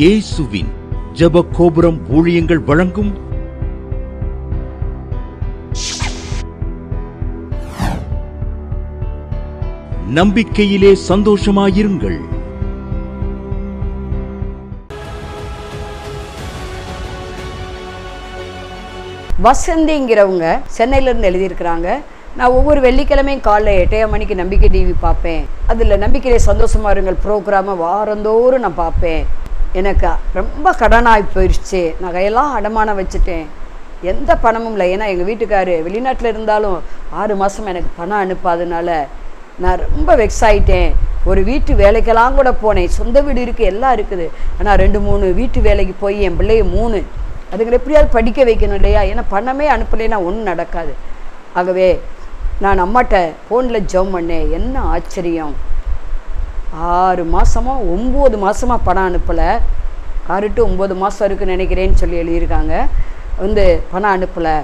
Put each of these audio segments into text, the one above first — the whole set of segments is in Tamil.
இயேசுவின் ஜப கோபுரம் ஊழியங்கள் வழங்கும் நம்பிக்கையிலே சந்தோஷமாயிருங்கள். வசந்திங்கிறவங்க சென்னையிலேருந்து எழுதியிருக்கிறாங்க. நான் ஒவ்வொரு வெள்ளிக்கிழமையும் காலைல எட்டையா மணிக்கு நம்பிக்கை டிவி பார்ப்பேன். அதில் நம்பிக்கையிலே சந்தோஷமா இருங்கள். ப்ரோக்ராமை வாரந்தோறும் நான் பார்ப்பேன். எனக்கு ரொம்ப கடனாகி போயிடுச்சு நகையெல்லாம் அடமானம் வச்சுட்டேன். எந்த பணமும் இல்லை. ஏன்னா எங்கள் வீட்டுக்காரு வெளிநாட்டில் இருந்தாலும் ஆறு மாதம் எனக்கு பணம் அனுப்பாதனால நான் ரொம்ப வெக்ஸ் ஆகிட்டேன் ஒரு வீட்டு வேலைக்கெல்லாம் கூட போனேன். சொந்த வீடு இருக்குது எல்லாம் இருக்குது. ஆனால் ரெண்டு மூணு வீட்டு வேலைக்கு போய் என் பிள்ளைய மூணு. அதுங்களை எப்படியாவது படிக்க வைக்கணும் இல்லையா? ஏன்னா பணமே அனுப்பலைன்னா ஒன்றும் நடக்காது. ஆகவே நான் அம்மாட்ட ஃபோனில் ஜெபம் பண்ணேன். என்ன ஆச்சரியம். ஆறு மாதமோ ஒம்பது மாதமாக பணம் அனுப்பலை. ஆறு டு ஒம்பது மாதம் இருக்குன்னு நினைக்கிறேன்னு சொல்லி எழுதியிருக்காங்க. வந்து பணம் அனுப்பலை.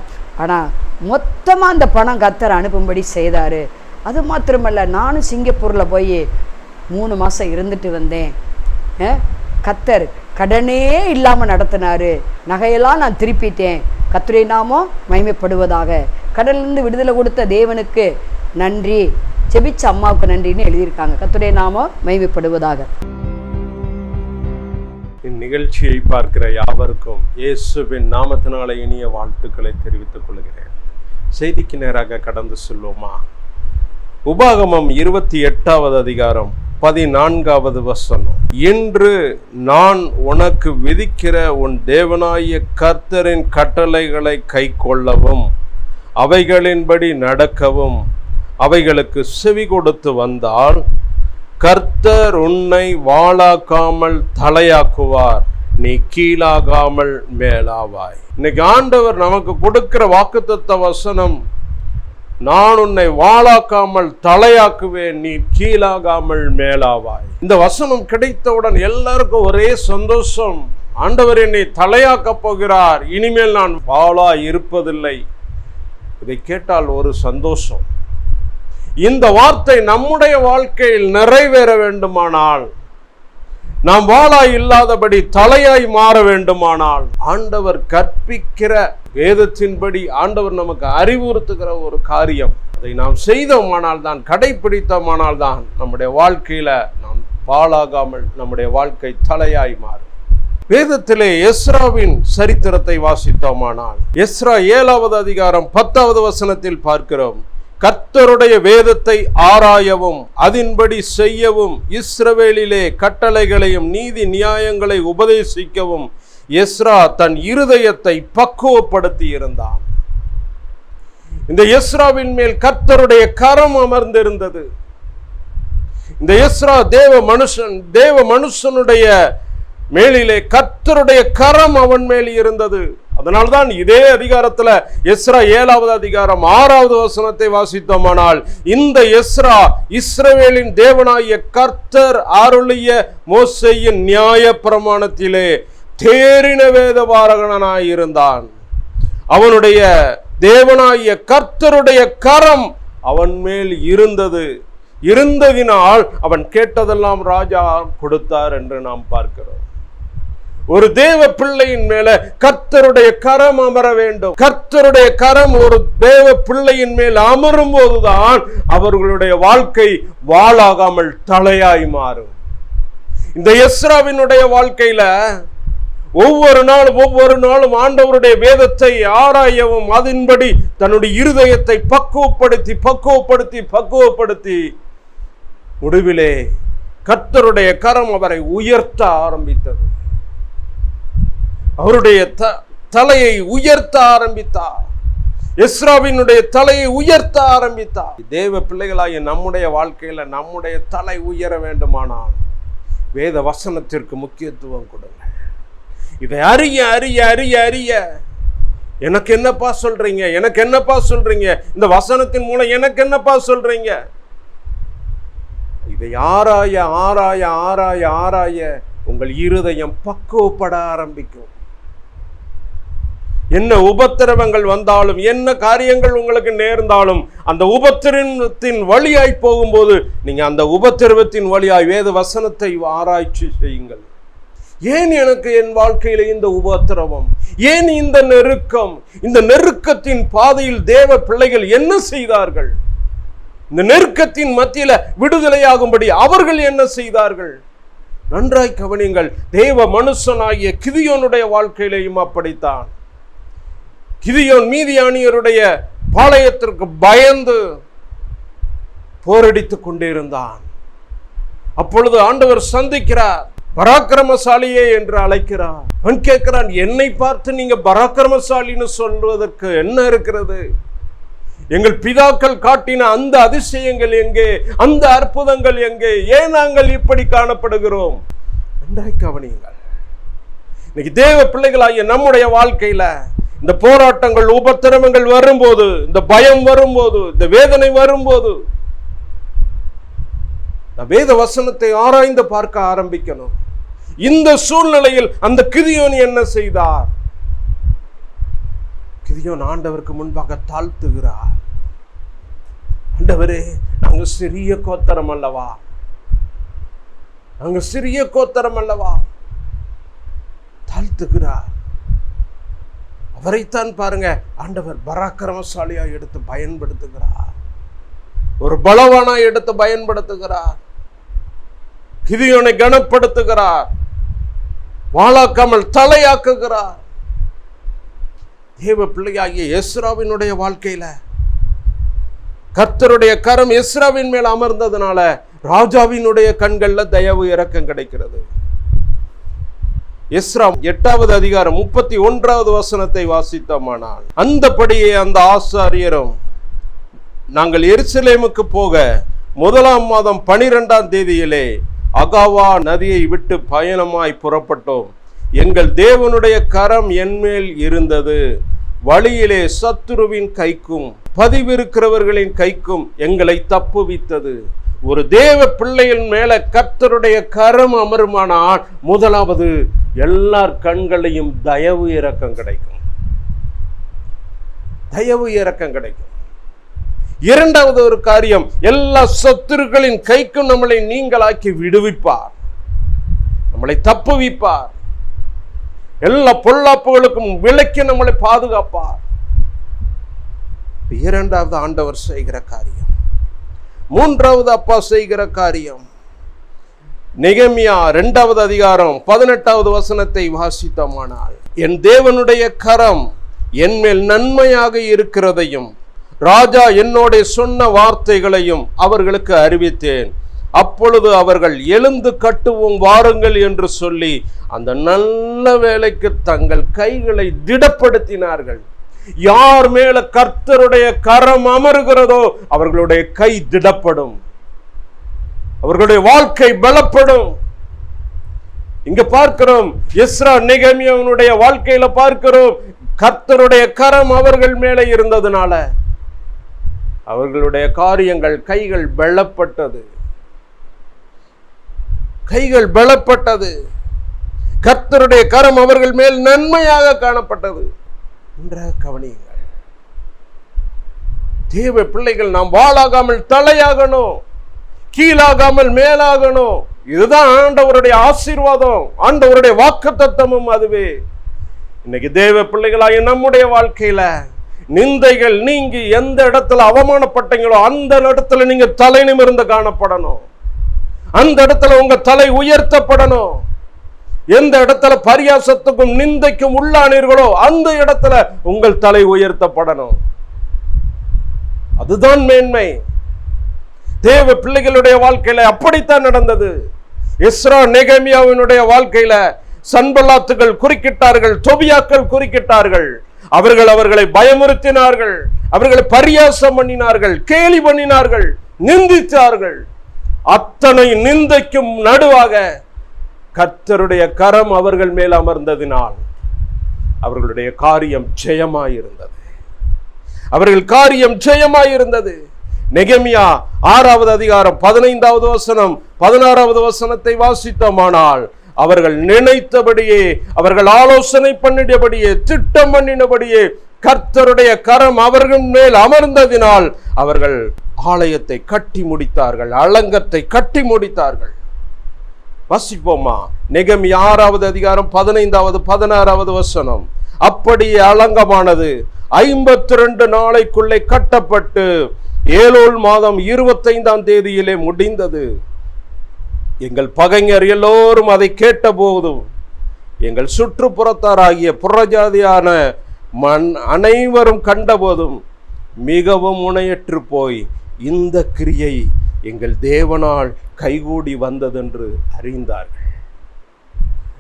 ஆனால் மொத்தமாக அந்த பணம் கத்தர் அனுப்பும்படி செய்தார். அது மாத்திரமல்ல நானும் சிங்கப்பூரில் போய் மூணு மாதம் இருந்துட்டு வந்தேன். கத்தர் கடனே இல்லாமல் நடத்தினார். நகையெல்லாம் நான் திருப்பிட்டேன். கத்துரை நாமம் மகிமைப்படுவதாக. கடலிருந்து விடுதலை கொடுத்த தேவனுக்கு நன்றி. செபிச்ச அம்மாவுக்கு நன்றின்னு எழுதியிருக்காங்க. கத்துடைய நாமம் மைமைப்படுவதாக இந்நிகழ்ச்சியை பார்க்கிற யாவருக்கும் இயேசுவின் நாமத்தினால இனிய வாழ்த்துக்களை தெரிவித்துக் கொள்கிறேன். செய்திக்கு நேராக கடந்து செல்வோமா? உபாகமம் இருபத்தி எட்டாவது அதிகாரம் பதினான்காவது வசனம். இன்று நான் உனக்கு விதிக்கிற உன் தேவனாய கர்த்தரின் கட்டளைகளை கைக்கொள்ளவும் அவைகளின்படி நடக்கவும் அவைகளுக்கு செவி கொடுத்து வந்தால் கர்த்தர் உன்னை வாளாக்காமல் தலையாக்குவார் நீ கீழாகாமல் மேலாவாய். இன்னைக்கு ஆண்டவர் நமக்கு கொடுக்கிற வாக்குத்தத்த வசனம் நான் உன்னை வாளாக்காமல் தலையாக்குவேன் நீ கீழாகாமல் மேலாவாய். இந்த வசனம் கிடைத்தவுடன் எல்லாருக்கும் ஒரே சந்தோஷம் ஆண்டவர் என்னை தலையாக்கப் போகிறார் இனிமேல் நான் வாழா இருப்பதில்லை. இதை கேட்டால் ஒரு சந்தோஷம். இந்த வார்த்தை நம்முடைய வாழ்க்கையில் நிறைவேற வேண்டுமானால் நாம் வாளாய் இல்லாதபடி தலையாய் மாற வேண்டுமானால் ஆண்டவர் கற்பிக்கிற வேதத்தின்படி ஆண்டவர் நமக்கு அறிவுறுத்துகிற ஒரு காரியம். அதை நாம் செய்தோமானால் தான் கடைபிடித்தோமானால் தான் நம்முடைய வாழ்க்கையில நாம் வாழாகாமல் நம்முடைய வாழ்க்கை தலையாய் மாறும். வேதத்திலே எஸ்ராவின் சரித்திரத்தை வாசித்தோமானால் எஸ்ரா ஏழாவது அதிகாரம் பத்தாவது வசனத்தில் பார்க்கிறோம். கர்த்தருடைய வேதத்தை ஆராயவும் அதன்படி செய்யவும் இஸ்ரவேலிலே கட்டளைகளையும் நீதி நியாயங்களை உபதேசிக்கவும் எஸ்ரா தன் இருதயத்தை பக்குவப்படுத்தி இருந்தான். இந்த எஸ்ராவின் மேல் கர்த்தருடைய கரம் அமர்ந்திருந்தது. இந்த எஸ்ரா தேவ மனுஷன் தேவ மனுஷனுடைய மேலிலே கர்த்தருடைய கரம் அவன் மேல் இருந்தது. அதனால்தான் இதே அதிகாரத்தில் எஸ்ரா ஏழாவது அதிகாரம் ஆறாவது வசனத்தை வாசித்தோமானால் இந்த எஸ்ரா இஸ்ரவேலின் தேவனாகிய கர்த்தர் அருளிய மோசையின் நியாய பிரமாணத்திலே தேறின வேதபாரகனாய் இருந்தான். அவனுடைய தேவனாகிய கர்த்தருடைய கரம் அவன் மேல் இருந்தது. இருந்ததினால் அவன் கேட்டதெல்லாம் ராஜா கொடுத்தார் என்று நாம் பார்க்கிறோம். ஒரு தேவ பிள்ளையின் மேல கர்த்தருடைய கரம் அமர வேண்டும். கர்த்தருடைய கரம் ஒரு தேவ பிள்ளையின் மேல் அமரும் போதுதான் அவர்களுடைய வாழ்க்கை வாழாகாமல் தலையாய் மாறும். இந்த எஸ்ராவினுடைய வாழ்க்கையில ஒவ்வொரு நாளும் ஒவ்வொரு நாளும் ஆண்டவருடைய வேதத்தை ஆராயவும் அதன்படி தன்னுடைய இருதயத்தை பக்குவப்படுத்தி பக்குவப்படுத்தி பக்குவப்படுத்தி முடிவிலே கர்த்தருடைய கரம் அவரை உயர்த்த ஆரம்பித்தது. அவருடைய த தலையை உயர்த்த ஆரம்பித்தார். எஸ்ராவினுடைய தலையை உயர்த்த ஆரம்பித்தார். தேவ பிள்ளைகளாகிய நம்முடைய வாழ்க்கையில் நம்முடைய தலை உயர வேண்டுமானால் வேத வசனத்திற்கு முக்கியத்துவம் கொடுங்க. இதை அறிய அறிய அறிய அறிய. எனக்கு என்னப்பா சொல்றீங்க? எனக்கு என்னப்பா சொல்றீங்க? இந்த வசனத்தின் மூலம் எனக்கு என்னப்பா சொல்றீங்க? இதை ஆராய ஆராய ஆராய ஆராய உங்கள் இருதயம் பக்குவப்பட ஆரம்பிக்கும். என்ன உபத்திரவங்கள் வந்தாலும் என்ன காரியங்கள் உங்களுக்கு நேர்ந்தாலும் அந்த உபத்திரவத்தின் வழியாய் போகும்போது நீங்கள் அந்த உபத்திரவத்தின் வழியாய் வேத வசனத்தை ஆராய்ச்சி செய்யுங்கள். ஏன் எனக்கு என் வாழ்க்கையில இந்த உபத்திரவம்? ஏன் இந்த நெருக்கம்? இந்த நெருக்கத்தின் பாதையில் தேவ பிள்ளைகள் என்ன செய்தார்கள்? இந்த நெருக்கத்தின் மத்தியில விடுதலையாகும்படி அவர்கள் என்ன செய்தார்கள்? நன்றாய் கவனிங்கள் தேவ மனுஷனாகிய கிதியோனுடைய வாழ்க்கையிலையும் அப்படித்தான். கிதியோன் மீதியானியருடைய பாளையத்திற்கு பயந்து போரடித்துக் கொண்டிருந்தான். அப்பொழுது ஆண்டவர் சந்திக்கிறார் பராக்கிரமசாலியே என்று அழைக்கிறார். அவன் கேட்கிறான் என்னை பார்த்து நீங்க பராக்கிரமசாலின்னு சொல்வதற்கு என்ன இருக்கிறது? எங்கள் பிதாக்கள் காட்டின அந்த அதிசயங்கள் எங்கே? அந்த அற்புதங்கள் எங்கே? ஏன் நாங்கள் இப்படி காணப்படுகிறோம்? நன்றாய் கவனியுங்கள். இன்னைக்கு தேவ பிள்ளைகளாகிய நம்முடைய வாழ்க்கையில இந்த போராட்டங்கள் உபத்திரவங்கள் வரும்போது இந்த பயம் வரும்போது இந்த வேதனை வரும்போது வேத வசனத்தை ஆராய்ந்து பார்க்க ஆரம்பிக்கணும். இந்த சூழ்நிலையில் அந்த கிதியோன் என்ன செய்தார்? கிதியோன் ஆண்டவருக்கு முன்பாக தாழ்த்துகிறார். ஆண்டவரே நாங்க சிறிய கோத்தரம் அல்லவா? நாங்க சிறிய கோத்தரம் அல்லவா? தாழ்த்துகிறார். அவரைத்தான் பாருங்க. ஆண்டவர் பராக்கிரமசாலியா எடுத்து பயன்படுத்துகிறார். ஒரு பலவானா எடுத்து பயன்படுத்துகிறார். கிதியோனை கனப்படுத்துகிறார். வாழாக்காமல் தலையாக்குகிறார். தேவ பிள்ளையாகிய எஸ்ராவினுடைய வாழ்க்கையில கர்த்தருடைய கரம் எஸ்ராவின் மேல் அமர்ந்ததுனால ராஜாவினுடைய கண்கள்ல தயவு இறக்கம் கிடைக்கிறது. எஸ்ரா எட்டாவது அதிகாரம் முப்பத்தி ஒன்றாவது வசனத்தை வாசித்தோமானால் அந்தபடியே அந்த ஆசாரியரும் நாங்கள் எருசலேமுக்கு போக முதலாம் மாதம் பனிரெண்டாம் தேதியிலே அகாவா நதியை விட்டு பயணமாய் புறப்பட்டோம். எங்கள் தேவனுடைய கரம் என்மேல் இருந்தது. வழியிலே சத்துருவின் கைக்கும் பதிவிருக்கிறவர்களின் கைக்கும் எங்களை தப்புவித்தது. ஒரு தேவ பிள்ளையின் மேல கர்த்தருடைய கரம் அமருமானால் முதலாவது எல்லார் கண்களையும் தயவு இறக்கம் கிடைக்கும். தயவு இறக்கம் கிடைக்கும். இரண்டாவது ஒரு காரியம் எல்லா சத்துருக்களின் கைக்கும் நம்மளை நீங்களாக்கி விடுவிப்பார். நம்மளை தப்புவிப்பார். எல்லா பொல்லாப்புகளுக்கும் விலக்கி நம்மளை பாதுகாப்பார். இரண்டாவது ஆண்டவர் செய்கிற காரியம் மூன்றாவது அப்பா செய்கிற காரியம். நிகமியா இரண்டாவது அதிகாரம் பதினெட்டாவது வசனத்தை வாசித்தோமானால் என் தேவனுடைய கரம் என்மேல் நன்மையாக இருக்கிறதையும் ராஜா என்னோட சொன்ன வார்த்தைகளையும் அவர்களுக்கு அறிவித்தேன். அப்பொழுது அவர்கள் எழுந்து கட்டுவோம் வாருங்கள் என்று சொல்லி அந்த நல்ல வேலைக்கு தங்கள் கைகளை திடப்படுத்தினார்கள். யார் மேல கர்த்தருடைய கரம் அமருகிறதோ அவர்களுடைய கை திடப்படும். அவர்களுடைய வாழ்க்கை பலப்படும். இங்க பார்க்கிறோம் இஸ்ரா நிகமியவனுடைய வாழ்க்கையில பார்க்கிறோம் கர்த்தருடைய கரம் அவர்கள் மேலே இருந்ததுனால அவர்களுடைய காரியங்கள் கைகள் வெள்ளப்பட்டது கைகள் பலப்பட்டது. கர்த்தருடைய கரம் அவர்கள் மேல் நன்மையாக காணப்பட்டது. நன்றாக கவனியுங்கள். தேவ பிள்ளைகள் நாம் வாழாகாமல் தலையாகணும் கீழாகாமல் மேலாகணும். இதுதான் ஆண்டவருடைய ஆசீர்வாதம் ஆண்டவருடைய வாக்கு தத்தமும் அதுவே. இன்னைக்கு தேவ பிள்ளைகளாகிய நம்முடைய வாழ்க்கையில நிந்தைகள் நீங்கி எந்த இடத்துல அவமானப்பட்டீங்களோ அந்த இடத்துல நீங்க தலை நிமிர்ந்து காணப்படணும். அந்த இடத்துல உங்க தலை உயர்த்தப்படணும். எந்த இடத்துல பரியாசத்துக்கும் நிந்தைக்கும் உள்ளானீர்களோ அந்த இடத்துல உங்கள் தலை உயர்த்தப்படணும். அதுதான் மேன்மை. தேவ பிள்ளைகளுடைய வாழ்க்கையில அப்படித்தான் நடந்தது. இஸ்ரா நெகமியாவினுடைய வாழ்க்கையில சன்பல்லாத்துகள் குறுக்கிட்டார்கள் தொபியாக்கள் குறுக்கிட்டார்கள். அவர்கள் அவர்களை பயமுறுத்தினார்கள் அவர்களை பரியாசம் பண்ணினார்கள் கேலி பண்ணினார்கள் நிந்தித்தார்கள். அத்தனை நிந்தைக்கும் நடுவாக கர்த்தருடைய கரம் அவர்கள் மேல் அமர்ந்ததினால் அவர்களுடைய காரியம் ஜெயமாயிருந்தது. அவர்கள் காரியம் ஜெயமாயிருந்தது. நெகமியா ஆறாவது அதிகாரம் பதினைந்தாவது வசனம் பதினாறாவது வசனத்தை வாசித்தோமானால் அவர்கள் நினைத்தபடியே அவர்கள் ஆலோசனை பண்ணிடபடியே திட்டம் பண்ணினபடியே கர்த்தருடைய கரம் அவர்கள் மேல் அமர்ந்ததினால் அவர்கள் ஆலயத்தை கட்டி முடித்தார்கள் அலங்கத்தை கட்டி முடித்தார்கள். வசிப்போமா? நிகமி ஆறாவது அதிகாரம் பதினைந்தாவது பதினாறாவது வசனம். அப்படியே அலங்கமானது. ஐம்பத்தி ரெண்டு நாளைக்குள்ளே கட்டப்பட்டு ஏழோல் மாதம் இருபத்தைந்தாம் தேதியிலே முடிந்தது. எங்கள் பகைஞர் எல்லோரும் அதை கேட்டபோதும் எங்கள் சுற்றுப்புறத்தாராகிய புறஜாதியான மண் அனைவரும் கண்டபோதும் மிகவும் முனையற்று போய் இந்த கிரியை எங்கள் தேவனால் கைகூடி வந்ததென்று அறிந்தார்கள்.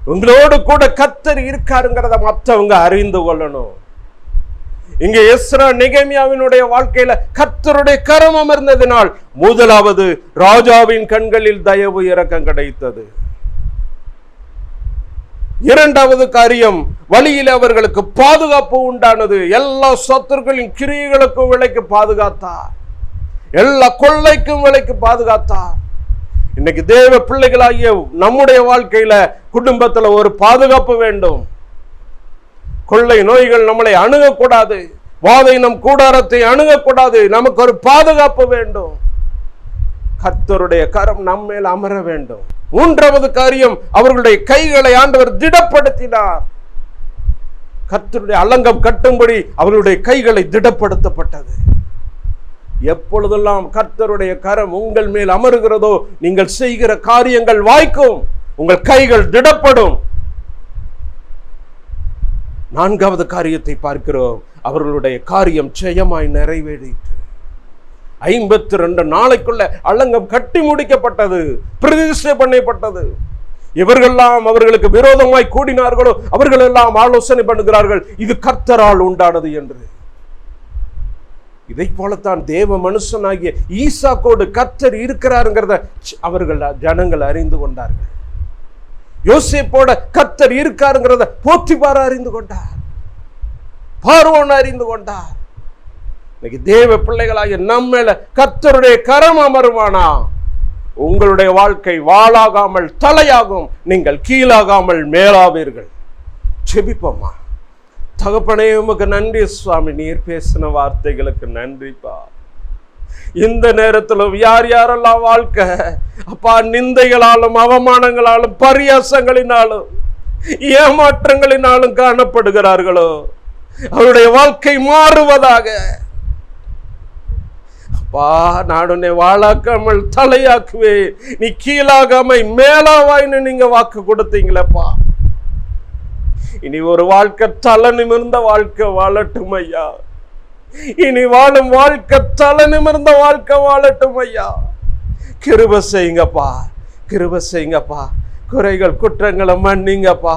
உங்களோடு கூட கத்தர் இருக்காருங்கிறத மற்றவங்க அறிந்து கொள்ளணும். இங்க எஸ்ரா நிகமியாவினுடைய வாழ்க்கையில கத்தருடைய கரம் அமர்ந்ததினால் முதலாவது ராஜாவின் கண்களில் தயவு இறக்கம் கிடைத்தது. இரண்டாவது காரியம் வழியில் அவர்களுக்கு பாதுகாப்பு உண்டானது. எல்லா சத்துருக்களின் கிரியைகளுக்கும் விலைக்கு பாதுகாத்தார். எல்லா கொள்ளைக்கும் விலைக்கு பாதுகாத்தார் இன்னைக்கு தேவ பிள்ளைகளாகிய நம்முடைய வாழ்க்கையில குடும்பத்துல ஒரு பாதுகாப்பு வேண்டும். கொள்ளை நோய்கள் நம்மளை அணுகக்கூடாது. வாதை நம் கூடாரத்தை அணுகக்கூடாது. நமக்கு ஒரு பாதுகாப்பு வேண்டும். கர்த்தருடைய கரம் நம்மேல் அமர வேண்டும். மூன்றாவது காரியம் அவர்களுடைய கைகளை ஆண்டவர் திடப்படுத்தினார். கர்த்தருடைய அலங்கம் கட்டும்படி அவர்களுடைய கைகளை திடப்படுத்தப்பட்டது. எப்பொழுதெல்லாம் கர்த்தருடைய கரம் உங்கள் மேல் அமருகிறதோ நீங்கள் செய்கிற காரியங்கள் வாய்க்கும் உங்கள் கைகள் திடப்படும். நான்காவது காரியத்தை பார்க்கிறோம். அவர்களுடைய காரியம் ஜெயமாய் நிறைவேறிற்று. ஐம்பத்தி ரெண்டு நாளைக்குள்ள அலங்கம் கட்டி முடிக்கப்பட்டது பிரதிஷ்டை பண்ணப்பட்டது. இவர்களெல்லாம் அவர்களுக்கு விரோதமாய் கூடினார்களோ அவர்கள் எல்லாம் ஆலோசனை பண்ணுகிறார்கள் இது கர்த்தரால் உண்டானது என்று. இதை போலத்தான் தேவ மனுஷனாகிய ஈசாக்கோடு கத்தர் இருக்கிறாருங்கிறத அவர்கள் ஜனங்கள் அறிந்து கொண்டார்கள். யோசிப்போட கத்தர் இருக்காருங்கிறத போத்திபார் அறிந்து கொண்டார். பார்வோன் அறிந்து கொண்டார். இன்னைக்கு தேவ பிள்ளைகளாகிய நம்ம மேல கத்தருடைய கரம் அமருவானா? உங்களுடைய வாழ்க்கை வாழாகாமல் தலையாகும் நீங்கள் கீழாகாமல் மேலாவீர்கள். செபிப்போமா? தகப்பனே உமக்கு நன்றி சுவாமி. நீர் பேசின வார்த்தைகளுக்கு நன்றிப்பா. இந்த நேரத்திலும் யார் யாரெல்லாம் வாழ்க்கை அப்பா நிந்தைகளாலும் அவமானங்களாலும் பரியாசங்களினாலும் ஏமாற்றங்களினாலும் காணப்படுகிறார்களோ அவருடைய வாழ்க்கை மாறுவதாக. அப்பா நான் உன்னை வாழாக்காமல் தலையாக்குவே நீ கீழாகாமை மேலாவாயின்னு நீங்க வாக்கு கொடுத்தீங்களேப்பா. இனி ஒரு வாழ்க்கை தலை நிமிர்ந்த வாழ்க்கை வாழட்டும் ஐயா. இனி வாழும் வாழ்க்கை தலை நிமிர்ந்த வாழ்க்கை வாழட்டும் ஐயா. கிருப செய்யுங்கப்பா கிருப செய்யுங்கப்பா. குறைகள் குற்றங்களை மன்னிங்கப்பா.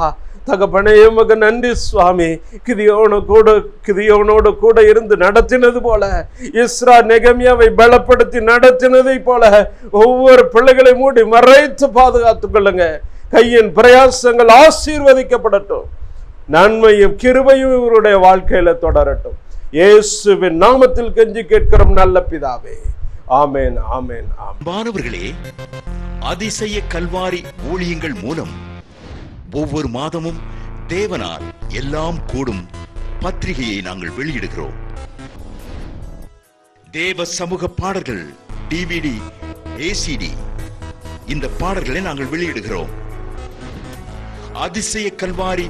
தகப்பனே உமக்கு நன்றி சுவாமி. கிதியோனு கூட கிதியோனோடு கூட இருந்து நடத்தினது போல இஸ்ரா நெகமியாவை பலப்படுத்தி நடத்தினதை போல ஒவ்வொரு பிள்ளைகளை மூடி மறைத்து பாதுகாத்துக் கொள்ளுங்க. கையின் பிரயாசங்கள் ஆசீர்வதிக்கப்படட்டும். நன்மையும் கிருபையும் இவருடைய வாழ்க்கையில தொடரட்டும். இயேசுவின் நாமத்தில் கெஞ்சி கேட்கிறோம் நல்ல பிதாவே. ஆமேன் ஆமேன் மாணவர்களே அதிசய கல்வாரி ஊழியங்கள் மூலம் ஒவ்வொரு மாதமும் தேவனால் எல்லாம் கூடும் பத்திரிகையை நாங்கள் வெளியிடுகிறோம். தேவ சமூக பாடல்கள் டிவிடி ஏசிடி இந்த பாடல்களை நாங்கள் வெளியிடுகிறோம். அதிசய கல்வாரி